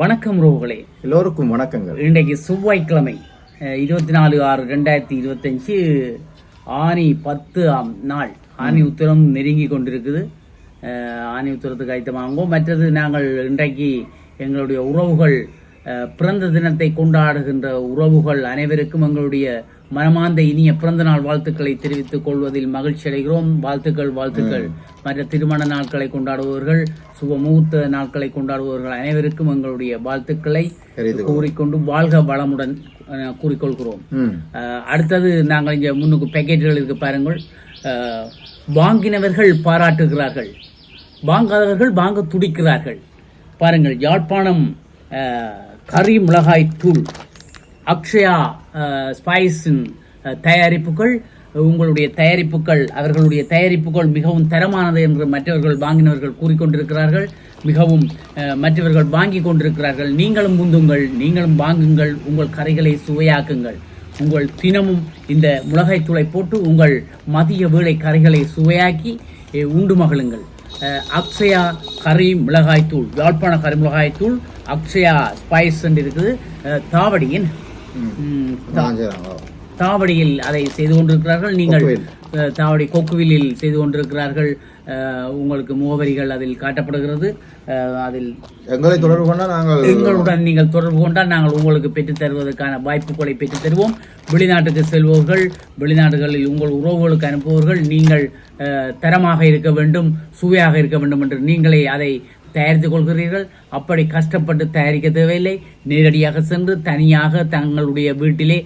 வணக்கம் ரோகளே எல்லோருக்கும் வணக்கங்கள். இன்றைக்கு செவ்வாய்க்கிழமை இருபத்தி நாலு ஆறு ரெண்டாயிரத்தி இருபத்தஞ்சு ஆனி பத்து ஆம் நாள். ஆனி உத்திரம் நெருங்கி கொண்டிருக்குது. ஆனி உத்திரத்துக்கு ஐத்தமாகவோ மற்றது நாங்கள் இன்றைக்கு எங்களுடைய உறவுகள் பிறந்த தினத்தை கொண்டாடுகின்ற உறவுகள் அனைவருக்கும் எங்களுடைய மனமார்ந்த இனிய பிறந்த நாள் வாழ்த்துக்களை தெரிவித்துக் கொள்வதில் மகிழ்ச்சி அடைகிறோம். வாழ்த்துக்கள் வாழ்த்துக்கள். மற்ற திருமண நாட்களை கொண்டாடுபவர்கள் சுப முகூர்த்த நாட்களை கொண்டாடுபவர்கள் அனைவருக்கும் எங்களுடைய வாழ்த்துக்களை கூறிக்கொண்டு வாழ்க வளமுடன் கூறிக்கொள்கிறோம். அடுத்தது நாங்கள் இங்கே முன்னுக்கு பேக்கெட்டுகள் இருக்கு பாருங்கள். வாங்கினவர்கள் பாராட்டுகிறார்கள். வாங்காதவர்கள் வாங்க துடிக்கிறார்கள். பாருங்கள் யாழ்ப்பாணம் கறி மிளகாய் தூள் அக்ஷயா ஸ்பைஸின் தயாரிப்புகள் உங்களுடைய தயாரிப்புகள் அவர்களுடைய தயாரிப்புகள் மிகவும் தரமானது என்று மற்றவர்கள் வாங்கினவர்கள் கூறிக்கொண்டிருக்கிறார்கள் மிகவும் மற்றவர்கள் வாங்கி கொண்டிருக்கிறார்கள். நீங்களும் முந்துங்கள் நீங்களும் வாங்குங்கள் உங்கள் கரைகளை சுவையாக்குங்கள். உங்கள் தினமும் இந்த மிளகாய்த்தூளை போட்டு உங்கள் மதிய வேளை கரைகளை சுவையாக்கி உண்டு மகிழுங்கள். அக்ஷயா கறி மிளகாய்த்தூள் யாழ்ப்பாண கறி மிளகாய்த்தூள் அக்ஷயா ஸ்பைஸ் என்று இருக்குது தாவடியின் தாவடியில் அதை செய்து கொண்டிருக்கிறார்கள். நீங்கள் தாவடி கொக்குவிலில் செய்து கொண்டிருக்கிறார்கள். உங்களுக்கு முகவரிகள் அதில் காட்டப்படுகிறது. அதில் எங்களை தொடர்பு நாங்கள் எங்களுடன் நீங்கள் தொடர்பு கொண்டால் நாங்கள் உங்களுக்கு பெற்றுத் தருவதற்கான வாய்ப்புகளை பெற்றுத் தருவோம். வெளிநாட்டுக்கு செல்பவர்கள் வெளிநாடுகளில் உங்கள் உறவுகளுக்கு அனுப்புபவர்கள் நீங்கள் அஹ், தரமாக இருக்க வேண்டும் சுவையாக இருக்க வேண்டும் என்று நீங்களே அதை தயாரித்துக் கொள்கிறீர்கள். அப்படி கஷ்டப்பட்டு தயாரிக்க தேவையில்லை. நேரடியாக சென்று தனியாக தங்களுடைய வீட்டிலே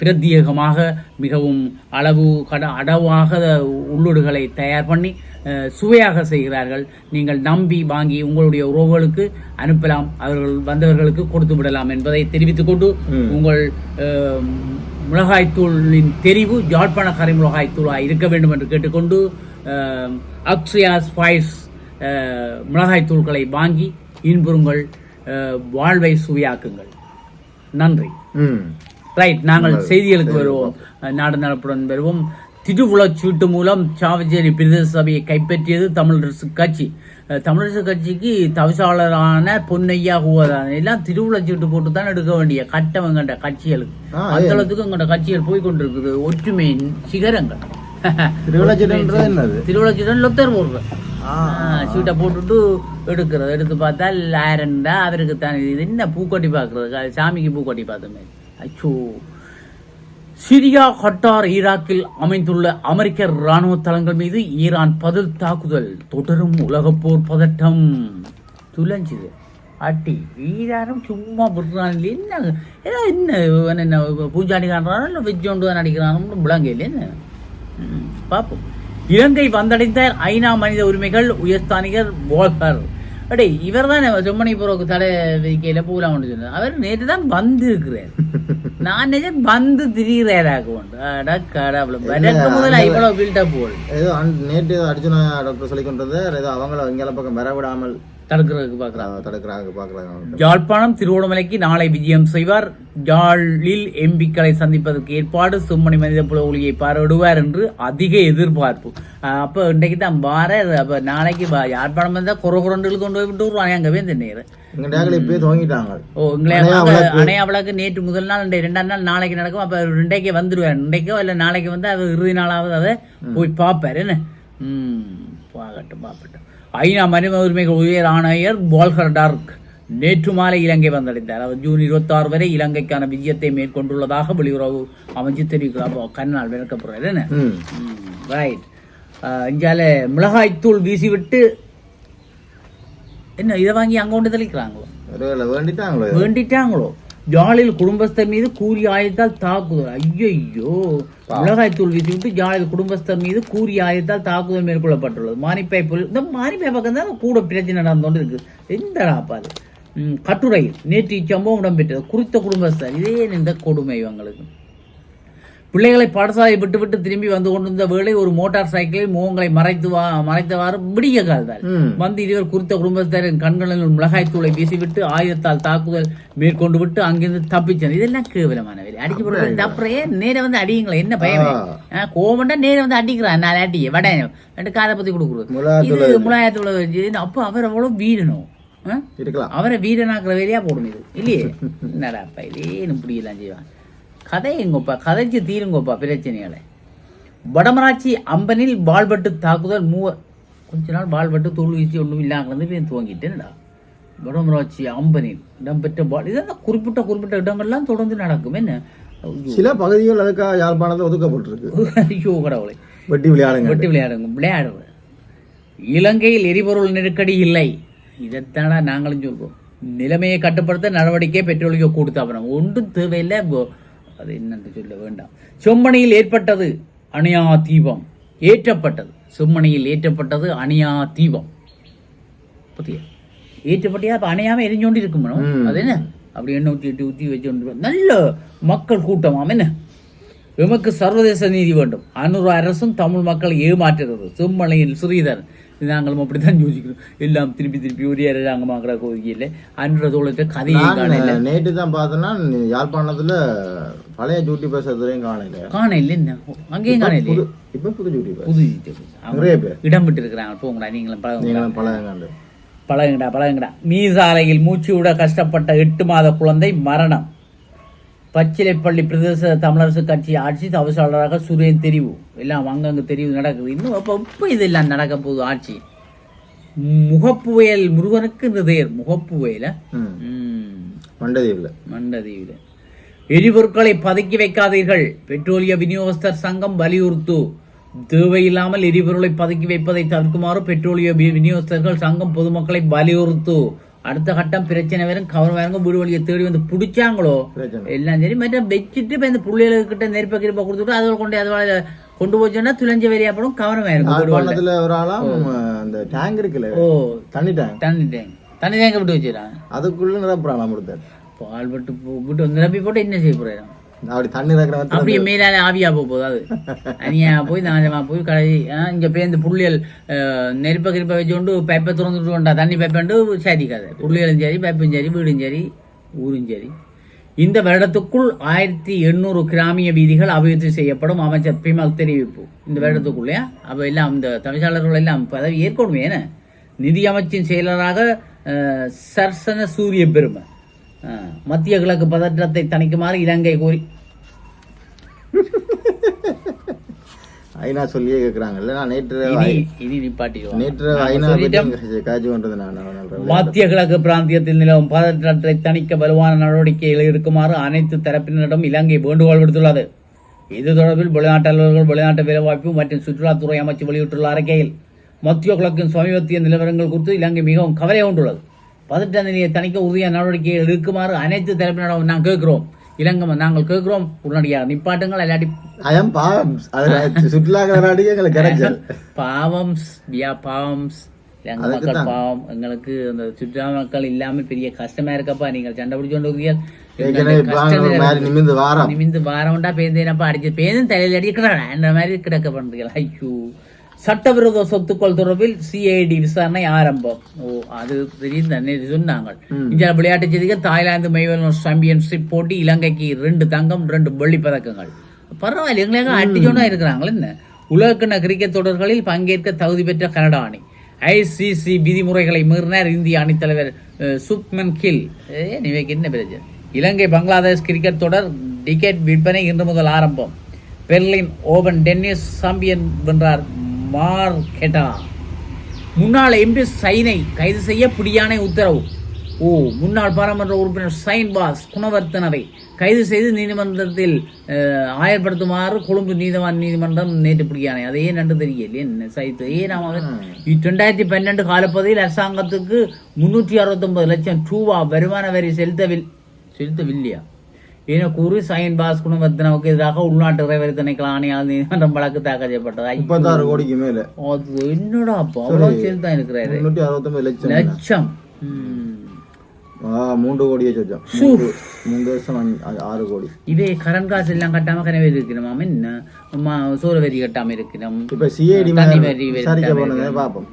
பிரத்யேகமாக மிகவும் அளவு கட அடவாக உள்ளுடுகளை தயார் பண்ணி சுவையாக செய்கிறார்கள். நீங்கள் நம்பி வாங்கி உங்களுடைய உறவுகளுக்கு அனுப்பலாம். அவர்கள் வந்தவர்களுக்கு கொடுத்து விடலாம் என்பதை தெரிவித்துக் கொண்டு ம். உங்கள் மிளகாய்த்தூளின் தெரிவு யாழ்ப்பாண கரை மிளகாய்த்தூளாக இருக்க வேண்டும் என்று கேட்டுக்கொண்டு அக்ஷயா ஸ்பைஸ் அஹ், மிளகாய்த்தூள்களை வாங்கி இன்புறுங்கள் வாழ்வை சுவையாக்குங்கள். நன்றி. ரைட் நாங்கள் செய்திகளுக்கு வருவோம். நாடு நடப்புடன் வருவோம் திருவுளச் சீட்டு மூலம் சாவச்சேரி பிரதேச சபையை கைப்பற்றியது தமிழரசு கட்சி. தமிழரசு கட்சிக்கு தவிசாளரான பொன்னையா ஹூவதான் எல்லாம் திருவுளச் சீட்டு போட்டு தான் எடுக்க வேண்டிய கட்டவங்கண்ட கட்சிகளுக்கு அந்த அளவுக்கு எங்கள்ட கட்சிகள் போய் கொண்டிருக்குது. ஒற்றுமையின் சிகரங்கள். திருவிழாச்சீட்டுன்றது என்னது? திருவிழாச்சீடன் லொத்தர் போடுறது ஆ. சீட்டை போட்டுட்டு எடுக்கிறது. எடுத்து பார்த்தால் ஆயிரண்டா அவருக்கு தான் இது. என்ன பூக்கொட்டி பார்க்கறது சாமிக்கு பூக்கொட்டி பார்த்தோமே. அச்சோ. சிரியா கட்டார் ஈராக்கில் அமைந்துள்ள அமெரிக்க ராணுவ தளங்கள் மீது ஈரான் பதில் தாக்குதல் தொடரும் உலகப் போர் பதட்டம். துலஞ்சுது. அட்டி ஈரானும் சும்மா விடுறான் என்ன? ஏதோ என்ன? என்ன பூஞ்சாடி காண்றானோ இல்லை வெஜ்ஜோண்டு தான் அடிக்கிறானோ விளங்க இல்லை என்ன? பார்ப்போம் இலங்கை வந்தடைந்த ஐநா மனித உரிமைகள் உயர்ஸ்தானிகர் போல்கர் அடே இவர் தான் செம்மணி புறக்கு தடை வைக்கையில போகலாம் சொன்னார் அவர் நேற்று தான் வந்து இருக்கிறார் நான் நிஜம் வந்து திரிகிறாராக உண்டு அட கடவுள் வரக்கு முதல்ல இவ்வளவு பில்டப் போல். ஏதோ நேற்று அர்ஜுனா டாக்டர் சொல்லி கொண்டது ஏதோ அவங்கள இங்கே பக்கம் வர விடாமல் தடுக்கிறதுக்கு பார்க்குறாங்க. தடுக்கிறாங்க பார்க்குறாங்க. யாழ்ப்பாணம் திருவண்ணாமலைக்கு நாளை விஜயம் செய்வார். யாழில் எம்பிக்களை சந்திப்பதற்கு ஏற்பாடு சும்மணி மனித புல ஒளியை பார்வையிடுவார் என்று அதிக எதிர்பார்ப்பு. அப்ப இன்றைக்கு தான் வார அப்ப நாளைக்கு யாழ்ப்பாணம் வந்தா குறை குரண்டுகள் கொண்டு போய் விட்டு வருவாங்க டேக்கில் இப்பயே துவங்கிட்டாங்க. ஓ அணையா விளக்கு. நேற்று முதல் நாள் ரெண்டாம் நாள் நாளைக்கு நடக்கும். அப்ப இன்றைக்கே வந்துருவார். இன்றைக்கோ இல்ல நாளைக்கு வந்து அவர் இறுதி நாளாவது அதை போய் பார்ப்பார் என்ன? ம் பார்க்கட்டும் பார்க்கட்டும். ஐநா மனித உரிமைகள் உயர் ஆணையர் போல்கர் டார்க் நேற்று மாலை இலங்கை வந்தடைந்தார். அவர் ஜூன் இருபத்தாறு வரை இலங்கைக்கான விஜயத்தை மேற்கொண்டுள்ளதாக வெளியுறவு அமைச்சு தெரிவிக்கிறார். கண்ணால் விளக்கப்படுறாரு. என்ன? ரைட் இங்கால மிளகாய்த்தூள் வீசிவிட்டு என்ன இதை வாங்கி அங்க கொண்டு தெளிக்கிறாங்களோ? வேண்டிட்டாங்களோ? வேண்டிட்டாங்களோ? ஜாலில் குடும்பஸ்தர் மீது கூறி ஆயத்தால் தாக்குதல். ஐயையோ. மிளகாய்த்தூள் வீசி விட்டு ஜாலில் குடும்பஸ்தர் மீது கூறி ஆயத்தால் தாக்குதல் மேற்கொள்ளப்பட்டுள்ளது. மானிப்பாய் புல் இந்த மானிப்பாய் பக்கம் தான் கூட பிரச்சனை நடந்தோண்டு இருக்கு. எந்த பாது கட்டுரையில் நேற்று இச்சம்பவம் இடம்பெற்றது. குறித்த குடும்பஸ்தர் இதே இந்த கொடுமை இவங்களுக்கு. பிள்ளைகளை பாடசாலை விட்டு விட்டு திரும்பி வந்து கொண்டிருந்த வேளை ஒரு மோட்டார் சைக்கிளில் முகங்களை மறைத்து வா மறைத்தவாறு விடிய கால்தான் ம். வந்து இருவர் குறித்த குடும்பத்தினரின் கண்களில் மிளகாய்த்தூளை வீசிவிட்டு ஆயுதத்தால் தாக்குதல் மேற்கொண்டு விட்டு அங்கிருந்து தப்பிச்சனர் இதெல்லாம் கேவலமான வேலை அடிச்சு போட்டு அப்புறம் நேர வந்து அடியுங்களா? என்ன பயம்? ஆ. கோவண்டா நேர வந்து அடிக்கிறான். நாலு அடி வட. காதை பத்தி கொடுக்குறது. இது வச்சு. அப்போ அவர் ஆ? இருக்கலாம். அவரை வீரனாக்குற வேலையா போடும் இது. இல்லையே? என்னடாப்பா இதேன்னு இப்படியெல்லாம் செய்வான் கதையுங்கப்பா கதைச்சு தீருங்கப்பா பிரச்சனைகளை. வடமராட்சி அம்பனில் வாள்பட்டு தாக்குதல் மூவர் கொஞ்ச நாள் வாள்பட்டு தோல் வீசி ஒன்றும் இல்லாமல் போய் துவங்கிட்டேன்டா. வடமராட்சி அம்பனில் இடம்பெற்ற பால் இதெல்லாம் குறிப்பிட்ட குறிப்பிட்ட இடங்கள்லாம் தொடர்ந்து நடக்கும் என்ன? சில பகுதிகள் அதுக்காக யாழ்ப்பாணத்தில் ஒதுக்கப்பட்டிருக்கு. ஐயோ கடவுளை. வெட்டி விளையாடுங்க. வெட்டி விளையாடுங்க விளையாடுறது இலங்கையில் எரிபொருள் நெருக்கடி இல்லை. இதைத்தானே நாங்களும் சொல்றோம். நிலைமையை கட்டுப்படுத்த நடவடிக்கை பெட்ரோலுக்கு கொடுத்தாப்பணும் ஒன்றும் தேவையில்லை அது என்னன்னு சொல்ல வேண்டாம். செம்மணியில் ஏற்பட்டது அணியா தீபம். ஏற்றப்பட்டது. செம்மணியில் ஏற்றப்பட்டது அணியா தீபம். பத்தியா ஏற்றப்பட்டியா? அப்ப அணையாம எரிஞ்சோண்டு இருக்கும் மேடம் ம். அது என்ன? அப்படி எண்ணெய் ஊற்றி ஊற்றி ஊற்றி வச்சோண்டு நல்ல மக்கள் கூட்டமாம் என்ன? எமக்கு சர்வதேச நீதி வேண்டும். அனுர அரசும் தமிழ் மக்களை ஏமாற்றுகிறது. செம்மலையில் ஸ்ரீதர் நாங்களும் அப்படித்தான் யோசிக்கிறோம். எல்லாம் திருப்பி திருப்பி ஒரே அரசாங்கமாகிற கோரிக்கையில் அன்ற தோழத்தை கதையை காணல. நேற்று தான் பார்த்தேன்னா யாழ்ப்பாணத்துல பழைய ஜூட்டி பஸ் அதுவரையும் காணல. காணல என்ன? அங்கேயும் காணல புது இப்ப புது ஜூட்டி பஸ் புது நிறைய பேர். இடம் விட்டு இருக்கிறாங்க போங்கடா நீங்களும் பழகுங்க நீங்களும் பழைய காண்டு பழகுங்கடா பழகுங்கடா. மீசாலையில் மூச்சு விட கஷ்டப்பட்ட எட்டு மாத குழந்தை மரணம். பச்சிலைப்பள்ளி பிரதேச தமிழரசு கட்சி ஆட்சி தவிசாளராக சுரேன் தெரிவு. எல்லாம் அங்கங்க தெரிவு நடக்குது. இன்னும் அப்போ இப்போ இதெல்லாம் நடக்க போகுது ஆட்சி. முகப்புயல் முருகனுக்கு இந்த பெயர் முகப்புயல. ம். மண்டதீவில். மண்டதீவில். எரிபொருட்களை பதுக்கி வைக்காதீர்கள். பெட்ரோலிய விநியோகஸ்தர் சங்கம் வலியுறுத்து. தேவையில்லாமல் எரிபொருளை பதுக்கி வைப்பதை தவிர்க்குமாறு பெட்ரோலிய விநியோகஸ்தர்கள் சங்கம் பொதுமக்களை வலியுறுத்து. அடுத்த கட்டம் பிரச்சனை வரும் கவனம் வேறுங்க வீடு வழியை தேடி வந்து பிடிச்சாங்களோ எல்லாம் சரி மற்ற வச்சுட்டு இப்போ இந்த பிள்ளைகளுக்கிட்ட நெருப்ப கிருப்ப கொடுத்துட்டு அதோட கொண்டு அதோட கொண்டு போச்சோன்னா துளைஞ்ச ஆயிருக்கும் வீடு வழியில. யாழ்ப்பாணத்துல ஒரு ஆளாம் அந்த டேங்க் இருக்குல்ல ஓ தண்ணி டேங்க் தண்ணி டேங்க் தண்ணி தேங்க விட்டு வச்சுக்கிறான் அதுக்குள்ள நிரப்புறான் கொடுத்தாரு பால் விட்டு போ- விட்டு நிரப்பி போட்டு என்ன செய்ய போறேன் அப்படி தண்ணி இறக்குறவன் அப்படியே மேலால ஆவியா போக போகுது அது. அனியா போய் நாஜமா போய் கடைசி இங்க பேருந்து புள்ளியல் நெருப்ப கிருப்ப வச்சுக்கொண்டு பைப்பை திறந்துட்டு கொண்டா தண்ணி பைப்பண்டு சரிக்காது புள்ளியலும் சரி பைப்பும் சரி வீடும் சரி ஊரும் சரி. இந்த வருடத்துக்குள் ஆயிரத்தி எண்ணூறு கிராமிய வீதிகள் அபிவிருத்தி செய்யப்படும் அமைச்சர் பிமல் தெரிவிப்பு. இந்த வருடத்துக்குள்ளே அப்ப எல்லாம் இந்த தமிழாளர்கள் எல்லாம் பதவி ஏற்கணுமே என்ன? நிதி அமைச்சின் செயலராக சர்சன சூரிய பெருமை மத்திய கிழக்கு பதற்றத்தை தணிக்குமாறு இலங்கை கோரி ஐநா சொல்லியே கேக்குறாங்கல்ல. நான் நேற்று இனி நிப்பாட்டிடுவோம். நேற்று ஐநா காய்ச்சி கொண்டது நான் மத்திய கிழக்கு பிராந்தியத்தில் நிலவும் பதற்றத்தை தணிக்க வலுவான நடவடிக்கைகள் இருக்குமாறு அனைத்து தரப்பினரிடம் இலங்கை வேண்டுகோள் விடுத்துள்ளது. இது தொடர்பில் வெளிநாட்டு அலுவலர்கள் வெளிநாட்டு வேலைவாய்ப்பு மற்றும் சுற்றுலாத்துறை அமைச்சு வெளியிட்டுள்ள அறிக்கையில் மத்திய கிழக்கின் சமீபத்திய நிலவரங்கள் குறித்து இலங்கை மிகவும் கவலை கொண்டுள்ளது. பதற்ற நிலையை தணிக்க உறுதியான நடவடிக்கைகள் இருக்குமாறு அனைத்து தரப்பினரிடம் நாங்கள் கேட்கிறோம். இலங்கை நாங்கள் கேட்கிறோம். உடனடியாக நிப்பாட்டுங்கள் இல்லாட்டி ஐயம் பாவம் சுற்றுலா நாடு எங்களுக்கு கிடைச்சல் பாவம்ஸ் வியா பாவம்ஸ் எங்க அதுக்கு மக்கள். பாவம். எங்களுக்கு அந்த சுற்றுலா மக்கள் இல்லாம பெரிய கஷ்டமா இருக்கப்பா. நீங்கள் சண்டை பிடிச்சு கொண்டு நிமிந்து வாரம். நிமிந்து வாரம்டா பேந்தேனப்பா. அடிச்சு பேருந்து தலையில் அடிக்கிறான். அந்த மாதிரி கிடக்க பண்றீங்க ஐயோ. சட்டவிரோத சொத்துக்கள் தொடர்பில் சிஐடி விசாரணை ஆரம்பம். ஓ அது தெரியும் சொன்னாங்க. ம். இந்த விளையாட்டு செய்திகள் தாய்லாந்து மைவல் சாம்பியன்ஷிப் போட்டி இலங்கைக்கு ரெண்டு தங்கம் ரெண்டு வெள்ளி பதக்கங்கள் பரவாயில்ல எங்களுக்கு அடிச்சோன்னா இருக்கிறாங்களே என்ன? உலகக்கிண கிரிக்கெட் தொடர்களில் பங்கேற்க தகுதி பெற்ற கனடா அணி. ஐசிசி விதிமுறைகளை மீறினார் இந்திய அணித்தலைவர் அஹ், சுப்மன் கில். ஏ நிவைக்கு என்ன பிரச்சனை? இலங்கை பங்களாதேஷ் கிரிக்கெட் தொடர் டிக்கெட் விற்பனை இன்று முதல் ஆரம்பம். பெர்லின் ஓபன் டென்னிஸ் சாம்பியன் வென்றார் மார்கெட்டா முன்னாள் எம்பி சைனை கைது செய்ய பிடியானை உத்தரவு. ஓ முன்னாள் பாராளுமன்ற உறுப்பினர் சைன் பாஸ் குணவர்த்தனவை கைது செய்து நீதிமன்றத்தில் ஆயர்படுத்துமாறு கொழும்பு நீதவான் நீதிமன்றம் நேற்று பிடியானை. அதை ஏன் நன்று தெரியல என்ன சைத்து? ஏன் ரெண்டாயிரத்தி பன்னெண்டு காலப்பகுதியில் அரசாங்கத்துக்கு முன்னூற்றி அறுபத்தொன்பது லட்சம் ரூபா வருமான வரி செலுத்தவில் செலுத்தவில்லையா? என கூறி சைன் பாஸ் குணவர்த்தனவுக்கு எதிராக உள்நாட்டு இறைவரி திணைக்கள ஆணையால் நீதிமன்றம் வழக்கு தாக்கல் செய்யப்பட்டது முப்பத்தாறு கோடிக்கு மேல அது என்னடா அப்பா அவ்வளோ செலுத்தான் இருக்கிறாரு. லட்சம். மூன்று கோடியே சொச்சம். மூன்று வருஷம் ஆறு கோடி. இவே கரண்ட் காசு எல்லாம் கட்டாம கனவே இருக்கணும் என்ன? அம்மா சோறு வரி கட்டாம இருக்கணும் இப்ப சிஐடி வரி. பார்ப்போம்.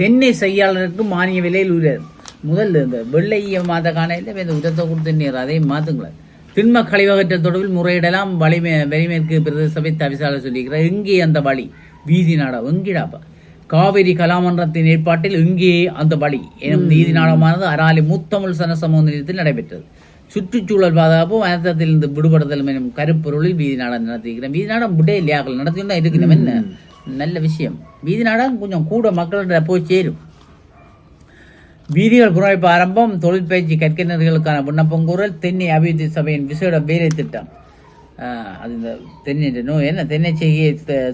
தென்னை செய்யாளருக்கு மானிய விலையில் உயர். முதல்ல இந்த வெள்ளைய மாத காணையில் இந்த உதத்தை கொடுத்து அதையும் மாத்துங்களேன். திண்ம கழிவகற்றல் தொடர்பில் முறையிடலாம் வலிமே வெளிமேற்கு பிரதேச சபை தவிசாளர் சொல்லியிருக்கிறார். எங்கே அந்த வழி வீதி நாடா எங்கிடாப்பா காவிரி கலாமன்றத்தின் ஏற்பாட்டில் இங்கே அந்த வழி எனும் நீதி நாடகமானது அராலி முத்தமிழ் சனசமூக நிலையத்தில் நடைபெற்றது. சுற்றுச்சூழல் பாதுகாப்பு வனத்திலிருந்து விடுபடுதல் எனும் கருப்பொருளில் வீதி நாடகம் நடத்திக்கிறேன் வீதி நாடகம் விடே இல்லையாக்கள் நடத்தினா இருக்கணும். என்ன? நல்ல விஷயம். வீதி நாடகம் கொஞ்சம் கூட மக்களிட போய் சேரும். வீதிகள் புறமைப்பு ஆரம்பம் தொழிற்பயிற்சி கற்கிணர்களுக்கான விண்ணப்பம் கூறல் தென்னை அபிவிருத்தி சபையின் விசேட வேலை திட்டம். அது இந்த தென்னை நோய் என்ன? தென்னை செய்கையை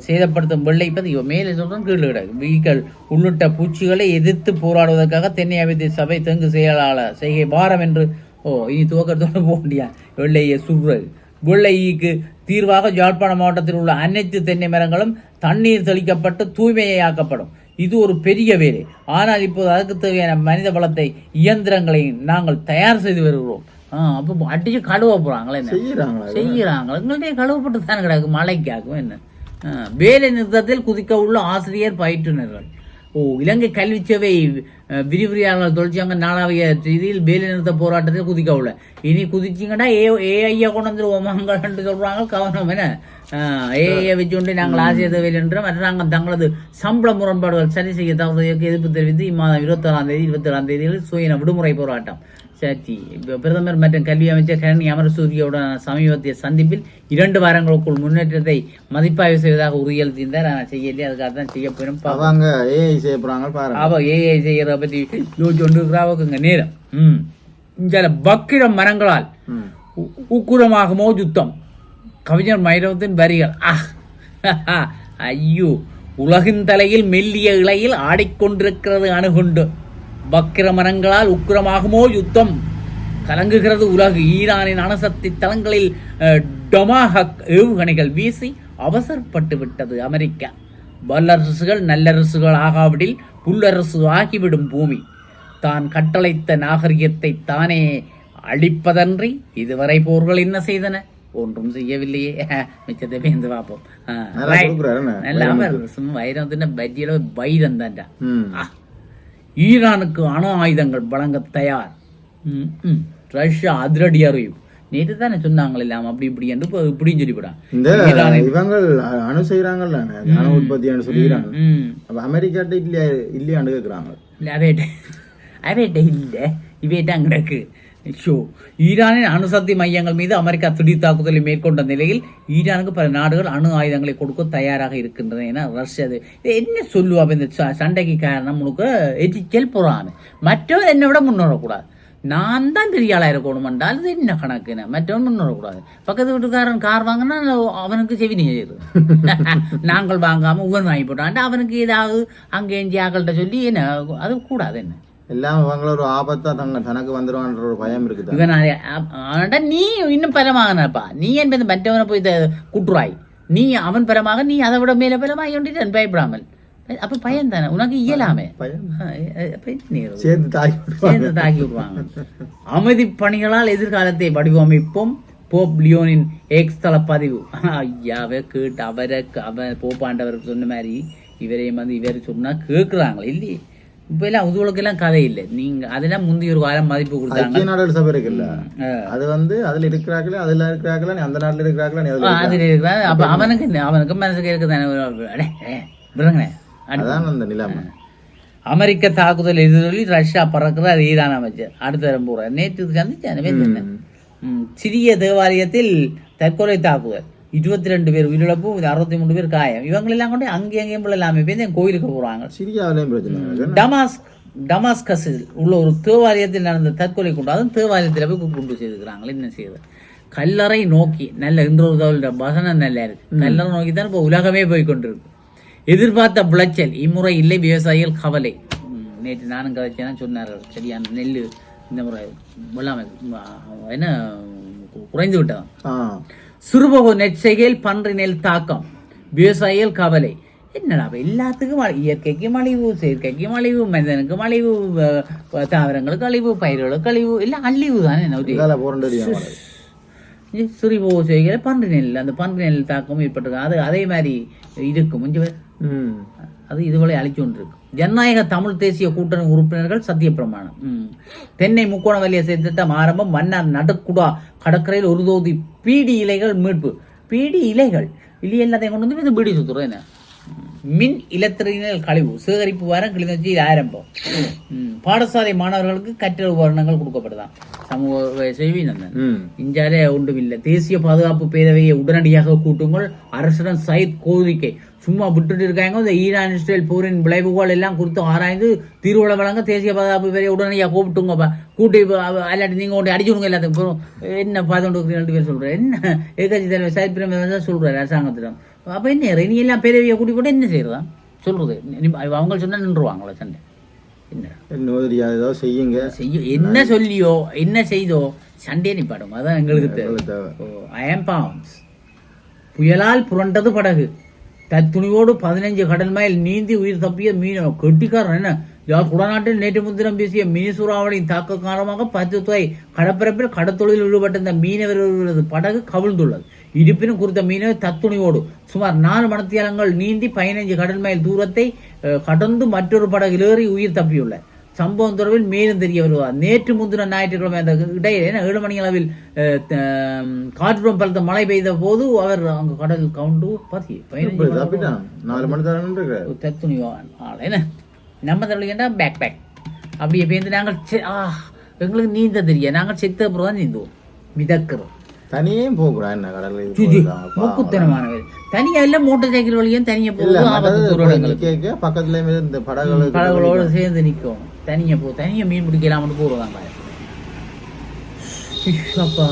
சேதப்படுத்தும் வெள்ளை பற்றி மேலே சொல்கிறோம் கீழே கிடக்கு வீக்கள் உள்ளிட்ட பூச்சிகளை எதிர்த்து போராடுவதற்காக தென்னை அபிவிருத்தி சபை தெங்கு செயலாளர் செய்கை வாரம் என்று ஓ இனி துவக்கத்தோடு போக முடியாது வெள்ளையை சுடுறது வெள்ளைக்கு தீர்வாக யாழ்ப்பாணம் மாவட்டத்தில் உள்ள அனைத்து தென்னை மரங்களும் தண்ணீர் தெளிக்கப்பட்டு தூய்மையாக்கப்படும். இது ஒரு பெரிய வேலை. ஆனால் இப்போது அதுக்கு தேவையான மனித பலத்தை இயந்திரங்களை நாங்கள் தயார் செய்து வருகிறோம். அப்போ அடிச்சு கழுவ போகிறாங்களே என்ன? செய்யறாங்களா? செய்கிறாங்க எங்கள்கிட்ட கழுவப்பட்டு தானே கிடக்கு மழைக்காகும் என்ன? வேலை நிறுத்தத்தில் குதிக்க உள்ள ஆசிரியர் பயிற்றுனர்கள். ஓ இலங்கை கல்வி சேவை அஹ், தொழிற்சங்க நாளாவிய ரீதியில் வேலை நிறுத்த போராட்டத்தில் குதிக்க உள்ள இனி குதிச்சிங்கன்னா ஏ ஏஐயா கொண்டு வந்துருவோமாங்கன்னு சொல்றாங்க. கவனம் என்ன? ஏஐயை வச்சுக்கொண்டு நாங்கள் ஆசிரியர் தேவையில் என்று அரசாங்கம் தங்களது சம்பள முரண்பாடுகள் சரி செய்ய தவறுக்கு எதிர்ப்பு தெரிவித்து இம்மாதம் இருபத்தொராம் தேதி இருபத்தேழாம் தேதியில் சுயன விடுமுறை போராட்டம். இப்போ பிரதமர் மற்றும் கல்வி அமைச்சர் கரணி அமரசூரியுடன் சமீபத்திய சந்திப்பில் இரண்டு வாரங்களுக்குள் முன்னேற்றத்தை மதிப்பாய்வு செய்வதாக உறுதியளித்திருந்தார் ஆனால் செய்யலையே. அதுக்காக தான் செய்ய போயிடும் அவங்க ஏஐ செய்ய போறாங்க பாருங்க. அவ ஏஐ செய்யறத பற்றி யோசிச்சு இருக்கிறாவுக்குங்க நேரம். ம். இந்த பக்கிர மரங்களால் உக்குரமாகுமோ யுத்தம். கவிஞர் மைரவத்தின் வரிகள். ஆஹ் ஐயோ. உலகின் தலையில் மெல்லிய இலையில் ஆடிக்கொண்டிருக்கிறது அணுகுண்டு. பக்கிர மரங்களால் உக்கிரமாகுமோ யுத்தம்? கலங்குகிறது உலகு. ஈரானின் அணுசக்தி தளங்களில் டொமாஹக் ஏவுகணைகள் வீசி அவசரப்பட்டு விட்டது அமெரிக்கா. வல்லரசுகள் நல்லரசுகள் ஆகாவிடில் புல்லரசு ஆகிவிடும் பூமி. தான் கட்டளைத்த நாகரிகத்தை தானே அழிப்பதன்றி இதுவரை போர்கள் என்ன செய்தன? ஒன்றும் செய்யவில்லையே. மிச்சத்தை பேந்து பார்ப்போம். நல்லா சும்மா வைரம் பஜ்ஜியில வைரம் தான்டா. ஈரானுக்கு அணு ஆயுதங்கள் வழங்க தயார். ம், ம். ரஷ்யா அதிரடி அறிவு. நேற்று தானே சொன்னாங்க இல்லாம அப்படி இப்படி என்று இப்போ இப்படின்னு சொல்லிவிடான் இந்த இவங்க அணு செய்யறாங்கல்ல அணு உற்பத்தி சொல்லிக்கிறாங்க. ம் அப்ப அமெரிக்காட்ட இல்லையா இல்லையாண்டு கேக்குறாங்க. இல்ல, அவேட்ட அவேட்ட இல்லை. இவேட்ட கிடக்கு ஷோ ஈரானின் அணுசக்தி மையங்கள் மீது அமெரிக்கா திடீர் தாக்குதலை மேற்கொண்ட நிலையில் ஈரானுக்கு பல நாடுகள் அணு ஆயுதங்களை கொடுக்க தயாராக இருக்கின்றன என ரஷ்யா இது என்ன சொல்லுவா இந்த சண்டைக்கு காரணம் உனக்கு? எரிச்சல் பொறாமை மற்றவர் என்னை விட முன்னேறக்கூடாது நான் தான் பெரிய ஆளாக இருக்கணும் என்றால் இது என்ன கணக்குன்னு மற்றவன் முன்னேறக்கூடாது பக்கத்து வீட்டுக்காரன் கார் வாங்கினா அவனுக்கு செவி செய்யுது நாங்கள் வாங்காமல் உவன் வாங்கி போட்டான்ட்டு அவனுக்கு ஏதாவது அங்கே எஞ்சி ஆக்கள்கிட்ட சொல்லி என்ன அது கூடாது என்ன? எல்லாம் இவங்கள ஒரு ஆபத்தா தங்க தனக்கு வந்துருவான்ற ஒரு பயம் இருக்குது. அவன்டா நீ இன்னும் பரமாகனப்பா நீ என்பது மற்றவனை போய் குட்டுறாய் நீ அவன் பரமாக நீ அதை விட மேல பரமாகி கொண்டு பயப்படாமல் அப்ப பயம் தானே? உனக்கு இயலாமே? சேர்ந்து தாக்கி விடுவாங்க. அமைதி பணிகளால் எதிர்காலத்தை வடிவமைப்போம். போப் லியோனின் எக்ஸ் தள பதிவு ஐயாவே கேட்டு அவரை அவர் போப்பாண்டவருக்கு சொன்ன மாதிரி இவரையும் வந்து இவர் சொன்னா கேட்குறாங்களே இல்லையே. இப்போ எல்லாம் உதுவளுக்கெல்லாம் கதை இல்லை. நீங்க அதெல்லாம் முந்தைய ஒரு காலம் மதிப்பு கொடுத்தாங்க. ஐக்கிய நாடுகள் சபை இருக்குல்ல. அது வந்து அதுல இருக்கிறார்களே அதுல இருக்கிறார்களா நீ அந்த நாட்டுல இருக்கிறார்களா நீ அதுல அது இருக்கிறாரு அப்ப அவனுக்கு? அவனுக்கு மனசுக்கு இருக்குதானே விடுங்கண்ணே. அதான் அந்த நிலைமை. அமெரிக்க தாக்குதல் எதிரொலி ரஷ்யா பறக்கிறார் ஈரான் அமைச்சர். அடுத்த போறார். நேற்று ம், சிறிய தேவாலயத்தில் தற்கொலை தாக்குதல். இருபத்தி ரெண்டு பேர் உயிரிழப்பு அறுபத்தி மூணு பேர் காயம். இவங்களெல்லாம் கொண்டு அங்கே அங்கேயும் எல்லாமே என் கோயிலுக்கு போறாங்க. சிரியாவிலையும் பிரச்சனை இருக்கு டமாஸ் டமாஸ்கஸில் உள்ள ஒரு தேவாலயத்தில் நடந்த தற்கொலை கொண்டு அதுவும் தேவாலயத்தில் போய் குண்டு செய்திருக்கிறாங்களே என்ன செய்யுது கல்லறை நோக்கி நல்ல இன்றொரு வசனம் நல்லா இருக்கு. கல்லறை நோக்கி தான் இப்போ உலகமே போய் கொண்டிருக்கு. எதிர்பார்த்த விளைச்சல் இம்முறை இல்லை விவசாயிகள் கவலை. நேற்று நானும் கதைச்சேன்னா சொன்னார்கள். சரியான நெல் இந்த முறை வெள்ளாமை என்ன குறைந்து விட்டதான் சிறுபகு பன்றி நெல் தாக்கம். விவசாயிகள் கவலை. என்னடா எல்லாத்துக்கும் இயற்கைக்கு மலிவு செயற்கைக்கு மலிவு மனிதனுக்கு மலிவு அஹ், தாவரங்களுக்கு அழிவு பயிர்களுக்கு அழிவு எல்லாம் அழிவு தானே என்ன சிறுபகு செய்கையில பன்றி நெல் அந்த பன்றி நெல் தாக்கம் ஏற்பட்டிருக்கு. அது அதே மாதிரி இருக்கும் கொஞ்சம் அது இதுவரை அழிச்சு கொண்டிருக்கு ஜனநாயக தமிழ் தேசிய கூட்டணி உறுப்பினர்கள் சத்தியப்பிரமாணம். ம். தென்னை முக்கோண வலிய திட்டம் ஆரம்பம் மன்னார் நடுக்குடா கடற்கரையில் ஒரு தோதி பீடி இலைகள் மீட்பு. பீடி இலைகள். இலி எல்லாத்தையும் கொண்டு வந்து இது பீடி சுத்துறோம் என்ன. மின் இலத்திரிகள் கழிவு சேகரிப்பு வாரம் கிளிநொச்சியில் ஆரம்பம். பாடசாலை மாணவர்களுக்கு கற்றல் உபகரணங்கள் கொடுக்கப்படுதான் சமூக சேவை நந்தன் இஞ்சாலே ஒன்றுமில்லை தேசிய பாதுகாப்பு பேரவையை உடனடியாக கூட்டுங்கள். அரசுடன் சயித் கோரிக்கை. சும்மா விட்டுட்டு இருக்காங்க. இந்த ஈரான் இஸ்ரேல் போரின் விளைவுகள் எல்லாம் கொடுத்து ஆராய்ந்து தீர்வுகளை வழங்க தேசிய பாதுகாப்பு பேரையை உடனடியாக கூப்பிட்டுங்கப்பா கூட்டி அல்லாட்டி நீங்க கொண்டு அடிச்சு விடுங்க எல்லாத்துக்கும் என்ன பார்த்து ரெண்டு பேர் சொல்றேன் என்ன? எதிர்கட்சி தலைவர் சயித் பிரேமதாஸ் தான் சொல்றாரு அரசாங்கத்திடம். அப்ப என்ன நீ எல்லாம் பேரவையை கூட்டி போட்டு என்ன செய்யறதா? சொல்றது. நீ- அவங்க சொன்னா நின்றுவாங்களா சண்டை? என்ன? செய்யுங்க. செய்ய என்ன சொல்லியோ என்ன செய்தோ சண்டையை நிப்பாடும் அதான் எங்களுக்கு தேவை. அயம் பாவம்ஸ் புயலால் புரண்டது படகு. தத்துணிவோடு பதினைஞ்சு கடல் மைல் நீந்தி உயிர் தப்பிய மீனவ கெட்டிக்காரன் என்ன? யார் குடநாட்டில் நேற்று முன்தினம் பேசிய மினி சூறாவளியின் தாக்க காரணமாக பத்து துறை கடற்பரப்பில் கடத்தொழில் ஈடுபட்ட இந்த மீனவர் படகு கவிழ்ந்துள்ளது. இருப்பினும் குறித்த மீனவர் தத்துணிவோடு சுமார் நாலு மணத்தியாலங்கள் நீந்தி பதினைஞ்சு கடல் மைல் தூரத்தை கடந்து மற்றொரு படகில் ஏறி உயிர் தப்பியுள்ளார். சம்பவம் தொடர்பில் மேலும் தெரிய வருவார். நேற்று முந்தின ஞாயிற்றுக்கிழமை அந்த இடையே என்ன, ஏழு மணி அளவில் காற்றுடன் பலத்த மழை பெய்த போது அவர் அங்கு கடல் கவுண்டு தப்பிட்டான் நாலு மணி இருக்கிறார் தத்துணிவான் ஆள் என்ன? நம்ம தள்ளிக்கிட்டா பேக் பேக் அப்படியே பேருந்து நாங்கள் ஆ எங்களுக்கு நீந்த தெரியாது நாங்கள் செத்த அப்புறம் தான் நீந்துவோம். மிதக்கிறோம். தனியே போகக்கூடாது என்ன. பாவம். முக்குத்தனமானவர் தனியா இல்ல மோட்டார் சைக்கிள் வழியும் தனியா போகுது நிக்க வைக்க பக்கத்துல இந்த படகுகளுக்கு படகுகளோடு சேர்ந்து நிற்கும் தனியா போ தனியா மீன் பிடிக்கலாம்னு பாரு அப்பா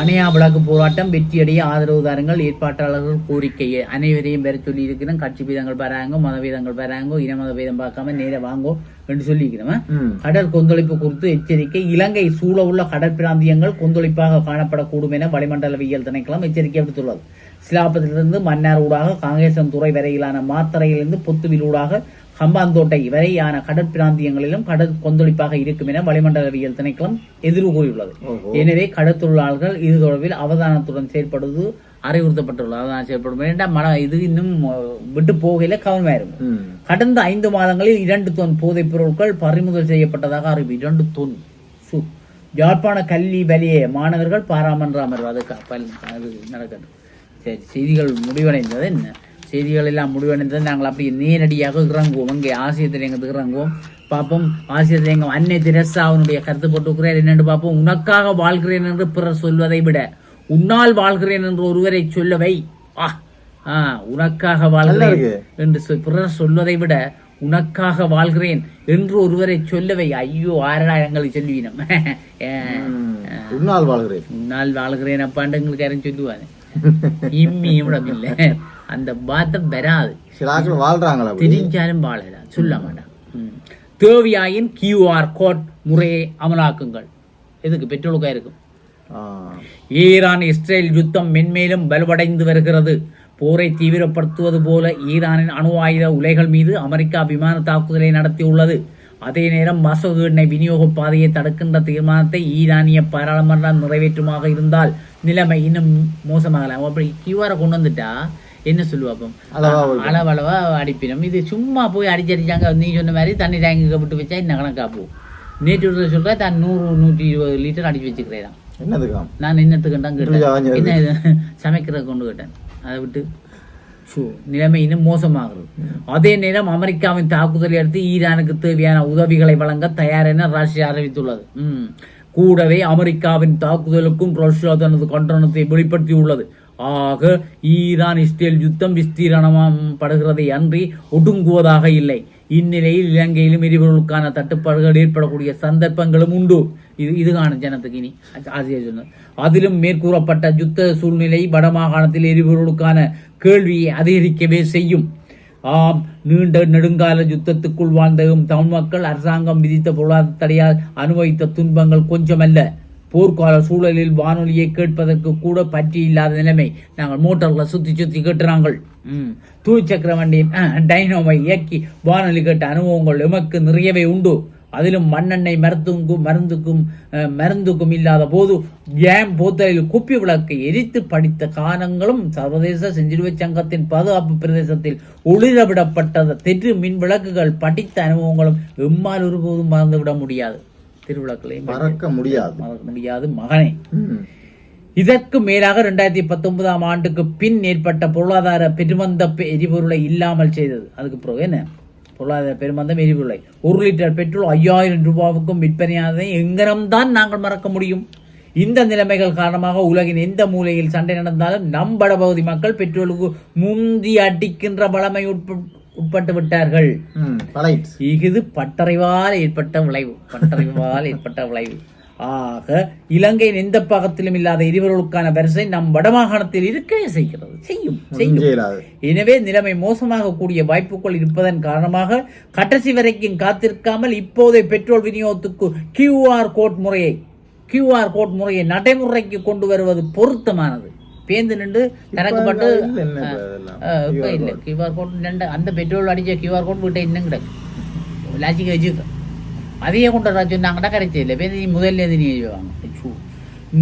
அணையா விளக்கு போராட்டம் வெற்றியடைய ஆதரவு தாருங்கள் ஏற்பாட்டாளர்கள் கோரிக்கையை. அனைவரையும் பெற சொல்லி இருக்கிறோம் கட்சி பீதங்கள் பெறாங்க மத பீதங்கள் பெறாங்க இன மத பீதம் பார்க்காம நேர வாங்கோ என்று சொல்லிக்கிறோம் ம். கடல் கொந்தளிப்பு குறித்து எச்சரிக்கை. இலங்கை சூழ உள்ள கடற்பிராந்தியங்கள் கொந்தளிப்பாக காணப்படக்கூடும் என வளிமண்டலவியல் திணைக்களம் எச்சரிக்கை விடுத்துள்ளது. சிலாபத்திலிருந்து மன்னார் ஊடாக காங்கேசன் துறை வரையிலான மாத்தறையிலிருந்து பொத்துவில் ஊடாக ஹம்பாந்தோட்டை வரையான கடற்பிராந்தியங்களிலும் கடல் கொந்தளிப்பாக இருக்கும் என வளிமண்டலவியல் திணைக்களம் எதிர்வு கூறியுள்ளது. எனவே கடற்தொழிலாளர்கள் இது தொடர்பில் அவதானத்துடன் செயற்படுவது அறிவுறுத்தப்பட்டுள்ளது. அவதானம் செயற்படும் வேண்டாம் மழை இது இன்னும் விட்டு போகையில கவனமாயிருக்கும். ம். கடந்த ஐந்து மாதங்களில் இரண்டு தொன் போதைப் பொருட்கள் பறிமுதல் செய்யப்பட்டதாக அறிவு. இரண்டு தொன். சு. யாழ்ப்பாண கல்வி வலிய மாணவர்கள் பாராமன்ற அமர்வு அது க- பல் அது நடக்கட்டும். சரி செய்திகள் முடிவடைந்தது. என்ன? செய்திகள் எல்லாம் முடிவடைந்தது நாங்கள் அப்படி நேரடியாக இறங்குவோம். இங்கே ஆசியத்தில் எங்களுக்கு இறங்குவோம். பார்ப்போம். ஆசியத்தில் எங்கள் அன்னை தெரசா அவனுடைய கருத்து போட்டுக்கிறார் என்னென்று பார்ப்போம்? உனக்காக வாழ்கிறேன் என்று பிறர் சொல்வதை விட உன்னால் வாழ்கிறேன் என்று ஒருவரை சொல்லவை. ஆ ஆ உனக்காக வாழ்கிறேன். என்று சொல்- பிறர் சொல்வதை விட உனக்காக வாழ்கிறேன் என்று ஒருவரை சொல்லவை. ஐயோ எங்களுக்கு சொல்லுவீனம். உன்னால் வாழ்கிறேன். உன்னால் வாழ்கிறேன். அப்பாண்டு எங்களுக்கு யாரும் சொல்லுவாரு இம்மி இவ்விடம் இல்ல அந்த பாத்தம் வராது. வாழ்றாங்களா தெரிஞ்சாலும் வாழல சொல்ல மாட்டான். தேவையாயின் கியூஆர் கோட் முறையை அமலாக்குங்கள் எதுக்கு பெட்ரோலுக்கா இருக்கும். ஈரான் இஸ்ரேல் யுத்தம் மென்மேலும் வலுவடைந்து வருகிறது போரை தீவிரப்படுத்துவது போல ஈரானின் அணு ஆயுத உலைகள் மீது அமெரிக்கா விமான தாக்குதலை நடத்தியுள்ளது அதே நேரம் மசகு எண்ணெய் விநியோக பாதையை தடுக்கின்ற தீர்மானத்தை ஈரானிய பாராளுமன்றம் நிறைவேற்றுமாக இருந்தால் நிலைமை இன்னும் மோசமாகலாம் அப்படி கியூஆரை கொண்டு வந்துட்டா என்ன சொல்லுவாப்பம் அளவளவா அடிப்பினம் இது சும்மா போய் அடிச்சு அடிச்சாங்க நீ சொன்ன மாதிரி தண்ணி டேங்குக்கு விட்டு வச்சா இன்னும் கணக்கா போகும் நேற்று சொல்ற தான் நூறு நூற்றி இருபது லிட்டர் அடிச்சு வச்சுக்கிறேன் என்னதுக்காம் நான் என்னத்துக்குண்டான் கேட்டேன். என்ன சமைக்கிறத கொண்டு கேட்டேன் அதை விட்டு நிலைமை இன்னும் மோசமாகிறது. அதே நேரம் அமெரிக்காவின் தாக்குதலை அடுத்து ஈரானுக்கு தேவையான உதவிகளை வழங்க தயார் என ரஷ்யா அறிவித்துள்ளது. கூடவே அமெரிக்காவின் தாக்குதலுக்கும் ரஷ்யா தனது கண்டனத்தை வெளிப்படுத்தியுள்ளது. ஆக ஈரான் இஸ்ரேல் யுத்தம் விஸ்தீரணப்படுகிறதை அன்றி ஒடுங்குவதாக இல்லை. இந்நிலையில் இலங்கையிலும் எரிபொருளுக்கான தட்டுப்பாடுகள் ஏற்படக்கூடிய சந்தர்ப்பங்களும் உண்டு. இது இதுகான ஜனத்துக்கு இனி. ஆசிரியர் சொன்னார். அதிலும் மேற்கூறப்பட்ட யுத்த சூழ்நிலை வடமாகாணத்தில் எரிபொருளுக்கான கேள்வியை அதிகரிக்கவே செய்யும். ஆம் நீண்ட நெடுங்கால யுத்தத்துக்குள் வாழ்ந்ததும் தமிழ் மக்கள் அரசாங்கம் விதித்த பொருளாதார தடையால் அனுபவித்த துன்பங்கள் கொஞ்சமல்ல. போர்க்கால சூழலில் வானொலியை கேட்பதற்கு கூட பற்றி இல்லாத நிலைமை. நாங்கள் மோட்டார்களை சுற்றி சுத்தி கேட்டுறாங்கள். ம். தூச்சக்கர வண்டியின் டைனோவை இயக்கி வானொலி கேட்ட அனுபவங்கள் எமக்கு நிறையவே உண்டு. அதிலும் மண்ணெண்ணெய் மருந்துக்கும் மருந்துக்கும் மருந்துக்கும் இல்லாத போது ஏம் போத்தலில் குப்பி விளக்கை எரித்து படித்த காலங்களும் சர்வதேச செஞ்சிலுவை சங்கத்தின் பாதுகாப்பு பிரதேசத்தில் ஒளிரவிடப்பட்ட தெற்று மின் விளக்குகள் படித்த அனுபவங்களும் எம்மால் ஒருபோதும் மறந்துவிட முடியாது. திருவிளக்கிலே மறக்க முடியாது. மறக்க முடியாது மகனே. இதற்கு மேலாக ரெண்டாயிரத்தி பத்தொன்பதாம் ஆண்டுக்கு பின் ஏற்பட்ட பொருளாதார பெருமந்த எரிபொருளை இல்லாமல் செய்தது. அதுக்கு பிறகு என்ன? பொருளாதார பெருமந்தம் எரிபொருளை. ஒரு லிட்டர் பெட்ரோல் ஐயாயிரம் ரூபாவுக்கும் விற்பனையானதை எங்கனம்தான் நாங்கள் மறக்க முடியும்? இந்த நிலைமைகள் காரணமாக உலகின் எந்த மூலையில் சண்டை நடந்தாலும் நம் வடபகுதி மக்கள் பெட்ரோலுக்கு முந்தி அடிக்கின்ற பலமை உட்ப உட்பட்டு விட்டார்கள். இது பட்டறைவால் ஏற்பட்ட விளைவு. பட்டறைவால் ஏற்பட்ட விளைவு. ஆக இலங்கையின் எந்த பாகத்திலும் இல்லாத எரிபொருளுக்கான வரிசை நம் வடமாகாணத்தில் இருக்கவே செய்கிறது. செய்யும் செய்யும். எனவே நிலைமை மோசமாக கூடிய வாய்ப்புகள் இருப்பதன் காரணமாக கடைசி வரைக்கும் காத்திருக்காமல் இப்போதே பெட்ரோல் விநியோகத்துக்கு கியூஆர் கோட் முறையை கியூஆர் கோட் முறையை நடைமுறைக்கு கொண்டு வருவது பொருத்தமானது. பேந்து நின்று தனக்குப்பட்டு இல்ல என்ன இப்ப இல்லை. கியூஆர் கோட் நின்று அந்த பெட்ரோல் அடிச்ச கியூஆர் கோட் வீட்டை இன்னும் கிடக்கு. லாஜிக்க வச்சுக்க. அதையே கொண்டு வர சொன்னாங்கன்னா கரைச்சி இல்லை. பேருந்து நீ முதல்ல இருந்து நீ.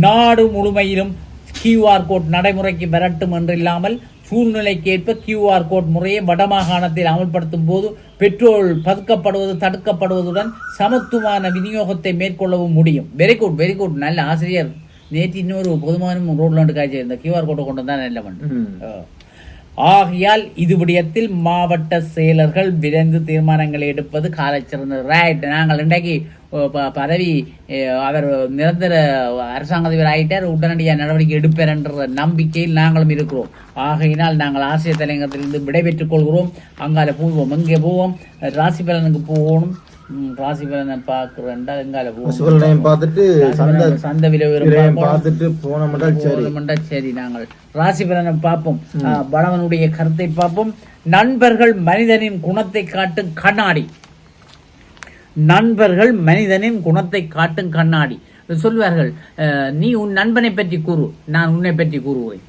நாடு முழுமையிலும் கியூஆர் கோட் நடைமுறைக்கு வரட்டும் என்று இல்லாமல் சூழ்நிலைக்கேற்ப கியூஆர் கோட் முறையை வடமாகாணத்தில் அமல்படுத்தும் போது பெட்ரோல் பதுக்கப்படுவது தடுக்கப்படுவதுடன் சமத்துவமான விநியோகத்தை மேற்கொள்ளவும் முடியும். வெரி குட் வெரி குட் நல்ல ஆசிரியர். நேற்று இன்னொரு பொதுமான ரோட்ல வந்து காய்ச்சி இந்த கியூஆர் கோட்டை கொண்டு வந்தா. நல்ல பண்ணு. ஆகையால் இது விடயத்தில் மாவட்ட செயலர்கள் விரைந்து தீர்மானங்களை எடுப்பது காலச்சிறந்தது ரைட் நாங்கள் இன்றைக்கு பதவி அவர் நிரந்தர அரசாங்க அதிபர் ஆகிட்டார் உடனடியாக நடவடிக்கை எடுப்பார் என்ற நம்பிக்கையில் நாங்களும் இருக்கிறோம். ஆகையினால் நாங்கள் ஆசிரியர் தலைநகரத்திலிருந்து விடைபெற்றுக் கொள்கிறோம். அங்கால போவோம் எங்கே போவோம்? ராசி பலனுக்கு போகணும். ராசி பலனை பார்க்குறேன்டா எங்கால சுகலையும் பார்த்துட்டு சந்தை சந்த. பார்த்துட்டு போன மட்டும் சரி நாங்கள் ராசி பலனை பார்ப்போம் பலவனுடைய கருத்தை பார்ப்போம் நண்பர்கள் மனிதனின் குணத்தை காட்டும் கண்ணாடி நண்பர்கள் மனிதனின் குணத்தை காட்டும் கண்ணாடி சொல்வார்கள் நீ உன் நண்பனை பற்றி கூறு நான் உன்னை பற்றி கூறுவேன்.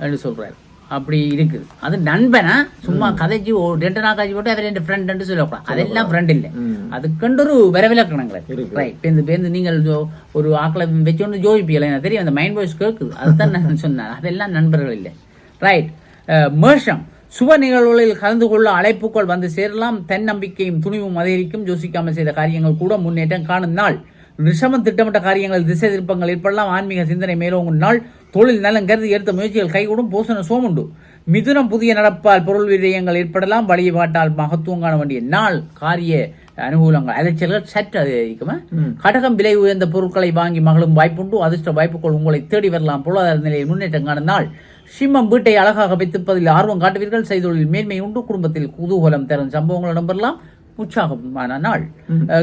என்று சொல்றாரு அப்படி இருக்குது அது நண்பனா சும்மா கதைச்சு ரெண்டு நாள் காய்ச்சி போட்டு அவர் ரெண்டு ஃப்ரெண்ட் சொல்லக்கூடாது அதெல்லாம் ஃப்ரெண்ட் இல்லை. அதுக்கண்டு ஒரு வரவிலக்கணங்கள். ரைட் பேருந்து பேருந்து நீங்கள் ஒரு ஆக்களை வச்சோன்னு ஜோதிப்பீங்களா எனக்கு தெரியும். அந்த மைண்ட் வாய்ஸ் கேட்குது. அதுதான் நான் சொன்னேன். அதெல்லாம் நண்பர்கள் இல்லை. ரைட் மேஷம். சுப நிகழ்வுகளில் கலந்து கொள்ள அழைப்புகள் வந்து சேரலாம். தன்னம்பிக்கையும் துணிவும் அதிகரிக்கும். யோசிக்காமல் செய்த காரியங்கள் கூட முன்னேற்றம் காணும் நாள். ரிஷமம் திட்டமிட்ட காரியங்கள் திசை திருப்பங்கள் ஏற்படலாம். ஆன்மீக சிந்தனை மேலோங்கும் நாள். தொழில் நலன் கருதி எடுத்த முயற்சிகள் கைகூடும் பூசண சோமுண்டு மிதுனம் புதிய நடப்பால் பொருள் விரயங்கள் ஏற்படலாம் வழிபாட்டால் மகத்துவம் காண வேண்டிய நாள் காரிய அனுகூலங்கள் அலைச்சல்கள் சற்று அதிகரிக்குமா. கடகம் விலை உயர்ந்த பொருட்களை வாங்கி மகளும் வாய்ப்புண்டு. அதிர்ஷ்ட வாய்ப்புகள் உங்களை தேடி வரலாம். பொருளாதார நிலையில் முன்னேற்றம் காணும் நாள். சிம்மம் வீட்டை அழகாக வைத்திருப்பதில் ஆர்வம் காட்டுவீர்கள். செய்தொழில் மேன்மை உண்டு. குடும்பத்தில் குதூகலம் தரும் சம்பவங்கள் இடம்பெறலாம் உற்சாகமான நாள்.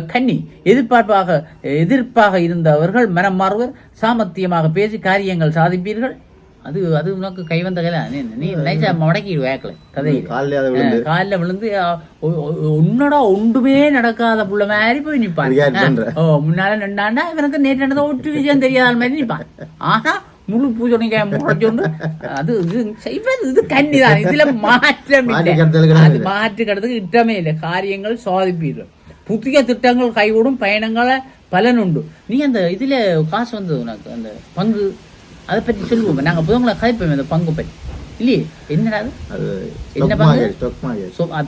கன்னி எதிர்பார்ப்பாக எதிர்ப்பாக இருந்தவர்கள் மனம் மாறுவர். சாமர்த்தியமாக பேசி காரியங்கள் சாதிப்பீர்கள். அது அது உனக்கு கைவந்த கதை. நீ- நீ நைசா மடக்கி வேக்கல. அதை விழுந்து. காலில் விழுந்து உன்னடா ஒன்றுமே நடக்காத புள்ள மாதிரி போய் பண்ற. ஓ முன்னால நின்றாண்டா இவனுக்கு நேற்று நடந்த ஒட்டு விஷயம் தெரியாத மாதிரி நிப்பான். ஆனா முழு பூஜை முறைச்சொண்டு அது இது செய்வது இது கன்னிதான். இதுல மாற்றம் அது மாற்று கடத்துக்கு இட்டமே இல்லை. காரியங்கள் சாதிப்பீர்கள். புதிய திட்டங்கள் கைகூடும் பயணங்கள பலனுண்டு. நீ அந்த இதுல காசு வந்தது உனக்கு? அந்த பங்கு? அதை பற்றி சொல்லுவோம். நாங்க புதங்களை கதைப்போம் அந்த பங்கு பற்றி. இல்லையே என்னடா என்ன பங்கு?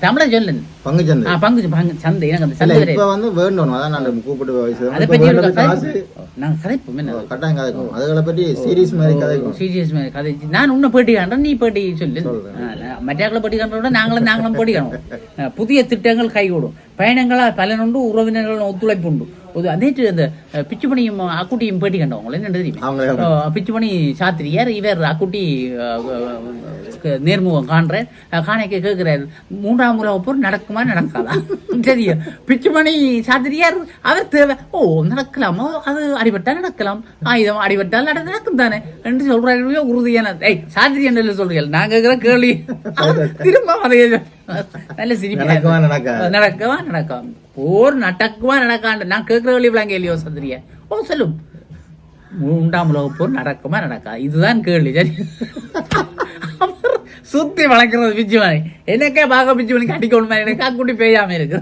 தமிழை சொல்லு பங்கு சந்தை ஆ பங்கு பங்கு சந்தை எனக்கு அந்த சந்தை இப்ப வந்து வேண்டணும் அதான் நான் கூப்பிட்டு வயசு அதை பற்றி ஒரு வேண்டது காசு கதை நாங்க கதைப்போம் என்ன கட்டாயம் கதைக்கும் அதுகளை பற்றி சீரியஸ் மாதிரி கதைக்கும் சீரியஸ் கதை நான் உன்னை பேட்டி காண்றேன் நீ பேட்டி சொல்லு சொல்றேன். ஆ, நான் மற்றாக்களை பேட்டி காண்றோட நாங்களும் நாங்களும் பேட்டி காணுவோம் ஆ, புதிய திட்டங்கள் கைகூடும் பயணங்களால் பலனுண்டு உறவினர்கள் ஒத்துழைப்பு உண்டு ஒரு நேற்று அந்த பிச்சுமணியும் அக்குட்டியும் பேட்டி கண்டவங்க என்ன தெரியுமா? பிச்சுமணி சாத்திரியார் இவர் அக்குட்டி நேர்முகம் காண்றேன். காணிக்க கேட்கிறார் மூன்றாம் உலக போர் நடக்குமா நடக்காதா? தெரியும். பிச்சுமணி சாத்திரியார் அவர் தேவை. ஓ நடக்கலாமோ. அது அடிபட்டால் நடக்கலாம். ஆயுதம் அடிபட்டால் நட நடக்கும் தானே? என்று சொல்றாங்க உறுதியான. ஏய் சாத்திரி என்ன சொல்றீங்க நான் கேட்கிற கேள்வி. திரும்ப அதே நல்ல சிரிப்பா. நடக்குமா நடக்கவா நடக்கும் போர் நடக்குவா நடக்காண்டு நான் கேட்கிற வழி விளங்க இல்லையோ சந்திரியா ஓ சொல்லும். மூன்றாம் உலக போர் நடக்குமா நடக்கா? இதுதான் கேள்வி. சரி. சுத்தி வளர்க்கறது பிச்சுமணி எனக்கே பார்க்க பிச்சுமணி அடிக்கணும் எனக்கு அக்குட்டி பெய்யாம இருக்கு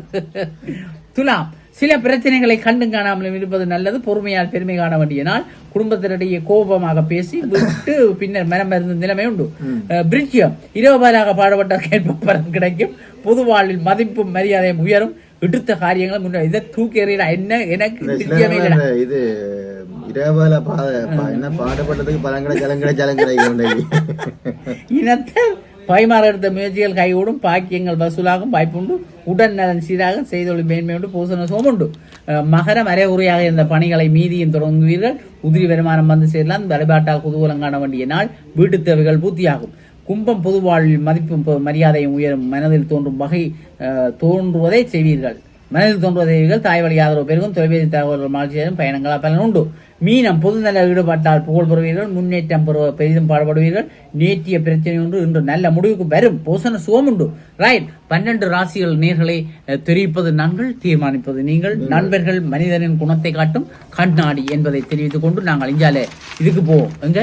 துலாம் சில பிரச்சனைகளை கண்டும் காணாமலும் இருப்பது நல்லது. பொறுமையால் பெருமை காண வேண்டிய நாள் குடும்பத்தினிடையே கோபமாக பேசி விட்டு பின்னர் மனம் இருந்த நிலைமை உண்டு. பிரிட்ஜியம் இரவுபாலாக பாடுபட்ட கேட்ப பலன் கிடைக்கும். பொது வாழ்வில் மதிப்பும் மரியாதையும் உயரும். எடுத்த காரியங்களை முன்ன இதை தூக்கி எறியடா. என்ன எனக்கு இது இரவால என்ன பாடுபட்டதுக்கு பழங்கடை ஜலங்கடை ஜலங்கடை இனத்தை பைமாற எடுத்த முயற்சிகள் கைகூடும் பாக்கியங்கள் வசூலாகும் வாய்ப்புண்டு. உடல் நலன் சீராக செய்தொழில் மேன்மையுண்டு பூசண சோமுண்டு அஹ் மகர மறைவுரையாக இருந்த பணிகளை மீதியும் தொடங்குவீர்கள். உதிரி வருமானம் வந்து சேரலாம். வழிபாட்டால் குதூகலம் காண வேண்டிய நாள் வீட்டு தேவைகள் பூர்த்தியாகும். கும்பம் பொதுவாழ்வில் மதிப்பு மதிப்பும் மரியாதையும் உயரும். மனதில் தோன்றும் வகை தோன்றுவதை செய்வீர்கள். மனதில் தோன்றுவதை செய்வீர்கள் தாய் வழி ஆதரவு பெருகும் தொலைபேசி தகவல்கள் மகிழ்ச்சியும் பயணங்களால் பலன் உண்டு. மீனம் பொதுநல ஈடுபட்டால் புகழ் பெறுவீர்கள் முன்னேற்றம் பெறுவ பெரிதும் பாடுபடுவீர்கள். நேற்றிய பிரச்சனை ஒன்று இன்று நல்ல முடிவுக்கு வரும் போசன சுகம் உண்டு. ரைட் பன்னெண்டு ராசிகள் நேர்களை தெரிவிப்பது நாங்கள் தீர்மானிப்பது நீங்கள். நண்பர்கள் மனிதனின் குணத்தை காட்டும் கண்ணாடி என்பதை தெரிவித்துக் கொண்டு நாங்கள் இஞ்சால இதுக்கு போவோம். எங்க?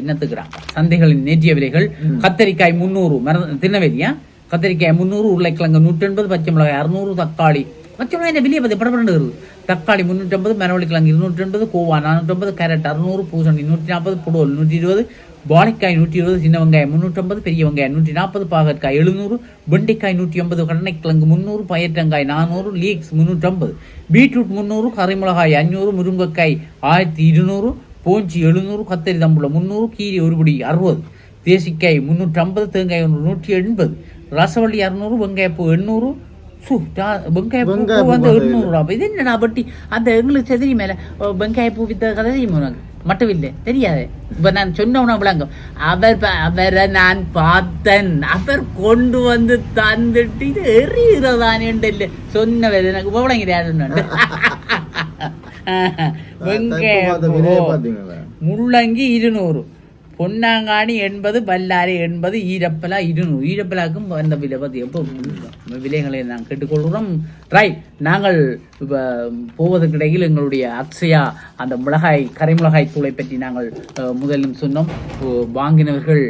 என்னத்துக்குறான் சந்தைகளின் நேற்றிய விலைகள். கத்தரிக்காய் முந்நூறு மர திருநெல்வேலியா? கத்திரிக்காய் முந்நூறு உருளைக்கிழங்கு நூற்றி எண்பது பச்சை மிளகாய் அறுநூறு தக்காளி. பச்சை மிளகாய் என்ன வெளியே பார்த்து படப்படண்டு வருது தக்காளி முந்நூற்றம்பது மரவள்ளிக்கிழங்கு இருநூற்றி எண்பது கோவா நானூற்றம்பது கேரட் அறுநூறு பூசணி நூற்றி நாற்பது புடோல் நூற்றி இருபது வாழைக்காய் நூற்றி இருபது சின்ன வெங்காயம் முந்நூற்றம்பது பெரிய வெங்காயம் நூற்றி நாற்பது பாகற்காய் எழுநூறு வெண்டைக்காய் நூற்றி ஐம்பது கடனைக்கிழங்கு முந்நூறு பயற்றங்காய் நானூறு லீக்ஸ் முந்நூற்றம்பது பீட்ரூட் முந்நூறு கறிமிளகாய் அஞ்சூறு முருங்கைக்காய் ஆயிரத்தி இருநூறு போஞ்சி எழுநூறு கத்தரி தம்புளம் முந்நூறு கீரி ஒருபடி அறுபது தேசிக்காய் முந்நூற்றம்பது தேங்காய் ஒன்று நூற்றி எண்பது ரசவள்ளி இரநூறு வெங்காயப்பூ எண்ணூறு சு, வெங்காயப்பூ வந்து வந்து எண்ணூறு ரூபா இது என்னடா பட்டி அந்த எங்களுக்கு செதிரி மேல வெங்காயப்பூ வித்த கதை தெரியுமா உனக்கு மட்டும் இல்லை தெரியாது இப்ப நான் சொன்னவன விளங்கும் அவர் அவரை நான் பார்த்தேன் அவர் கொண்டு வந்து தந்துட்டு இது எறிகிறதானே இல்லை சொன்னவர் எனக்கு விளங்கிறாரு பார்த்த விலையை வெங்காயம் பார்த்தீங்களா முள்ளங்கி இருநூறு பொன்னாங்காணி எண்பது பல்லாரி எண்பது ஈரப்பலா இருநூறு ஈரப்பலாக்கும் அந்த விலை பற்றி எப்போ விலைகளை நாங்கள் கேட்டுக்கொள்கிறோம். ரைட் நாங்கள் இப்ப போவதற்கிடையில் எங்களுடைய அக்ஷயா அந்த மிளகாய் கரைமிளகாய் தூளை பற்றி நாங்கள் முதலில் சொன்னோம். வாங்கினவர்கள்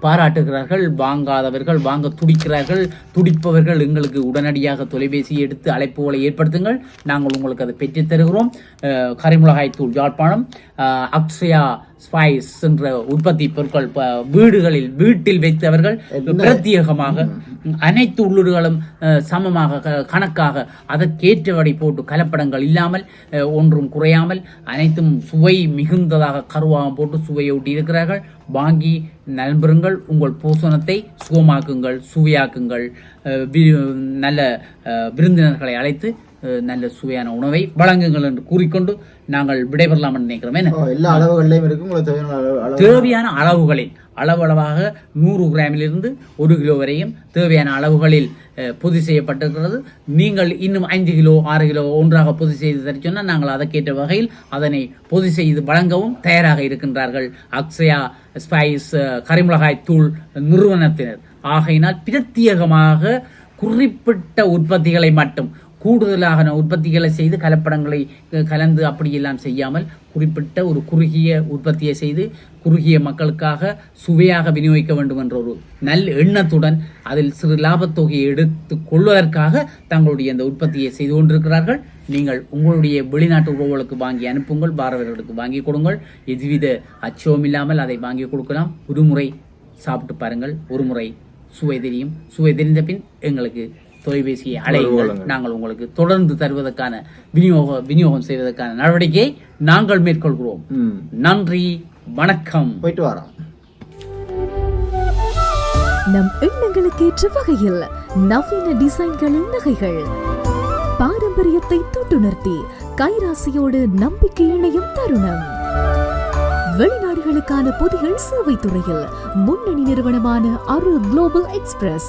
பாராட்டுகிறார்கள் வாங்காதவர்கள் வாங்க துடிக்கிறார்கள் துடிப்பவர்கள் எங்களுக்கு உடனடியாக தொலைபேசி எடுத்து அழைப்புகளை ஏற்படுத்துங்கள். நாங்கள் உங்களுக்கு அதை பெற்றுத் தருகிறோம். கரிமிளகாய் தூள் யாழ்ப்பாணம் அக்ஷயா ஸ்பைஸ் என்ற உற்பத்தி பொருட்கள் வீடுகளில் வீட்டில் வைத்தவர்கள் பிரத்யேகமாக அனைத்து உள்ளூர்களும் சமமாக க- கணக்காக அதற்கேற்றபடி போட்டு கலப்படங்கள் இல்லாமல் ஒன்றும் குறையாமல் அனைத்தும் சுவை மிகுந்ததாக கருவாகம் போட்டு சுவையூட்டி இருக்கிறார்கள். வாங்கி நண்பருங்கள் உங்கள் பூசணத்தை சுகமாக்குங்கள் சுவையாக்குங்கள். நல்ல விருந்தினர்களை அழைத்து நல்ல சுவையான உணவை வழங்குங்கள் என்று கூறிக்கொண்டு நாங்கள் விடைபெறலாம் என்று நினைக்கிறோம். எல்லா அளவுகள்லையும் இருக்கு உங்களுக்கு தேவையான அளவு அளவு? தேவையான அளவுகளில். அளவளவாக நூறு கிராமிலிருந்து ஒரு கிலோ வரையும் தேவையான அளவுகளில் பொது பொதி செய்யப்பட்டிருக்கிறது. நீங்கள் இன்னும் ஐந்து கிலோ ஆறு கிலோ ஒன்றாக பொதி செய்து தர சொன்னால் நாங்கள் அதற்கேற்ற வகையில் அதனை பொதி செய்து வழங்கவும் தயாராக இருக்கின்றார்கள். அக்ஷயா ஸ்பைஸ் கரிமிளகாய் தூள் நிறுவனத்தினர். ஆகையினால் பிரத்யேகமாக குறிப்பிட்ட உற்பத்திகளை மட்டும் கூடுதலாக உற்பத்திகளை செய்து கலப்படங்களை கலந்து அப்படியெல்லாம் செய்யாமல் குறிப்பிட்ட ஒரு குறுகிய உற்பத்தியை செய்து குறுகிய மக்களுக்காக சுவையாக விநியோகிக்க வேண்டும் என்ற ஒரு நல் எண்ணத்துடன் அதில் சிறு லாபத்தொகையை எடுத்து கொள்வதற்காக தங்களுடைய அந்த உற்பத்தியை செய்து கொண்டிருக்கிறார்கள். நீங்கள் உங்களுடைய வெளிநாட்டு உறவுகளுக்கு வாங்கி அனுப்புங்கள் பாரவர்களுக்கு வாங்கி கொடுங்கள். எதுவித அச்சவும் இல்லாமல் அதை வாங்கி கொடுக்கலாம். ஒரு முறை சாப்பிட்டு பாருங்கள் ஒரு முறை சுவை தெரியும். சுவை தெரிந்த பின் எங்களுக்கு தொலைபேசியை அழையுங்கள் நாங்கள் உங்களுக்கு தொடர்ந்து தருவதற்கான விநியோக விநியோகம் செய்வதற்கான நடவடிக்கையை நாங்கள் மேற்கொள்கிறோம். நன்றி வணக்கம். போயிட்டு வரோம். நம் எண்ணங்களுக்கு ஏற்ற வகையில் நவீன டிசைன்களின் நகைகள். பாரம்பரியத்தை தொட்டுணர்த்தி கைராசியோடு நம்பிக்கை இணையும் தருணம். வெளிநாடுகளுக்கான பொதிகள் சேவை துறையில் முன்னணி நிறுவனமான அருள் குளோபல் எக்ஸ்பிரஸ்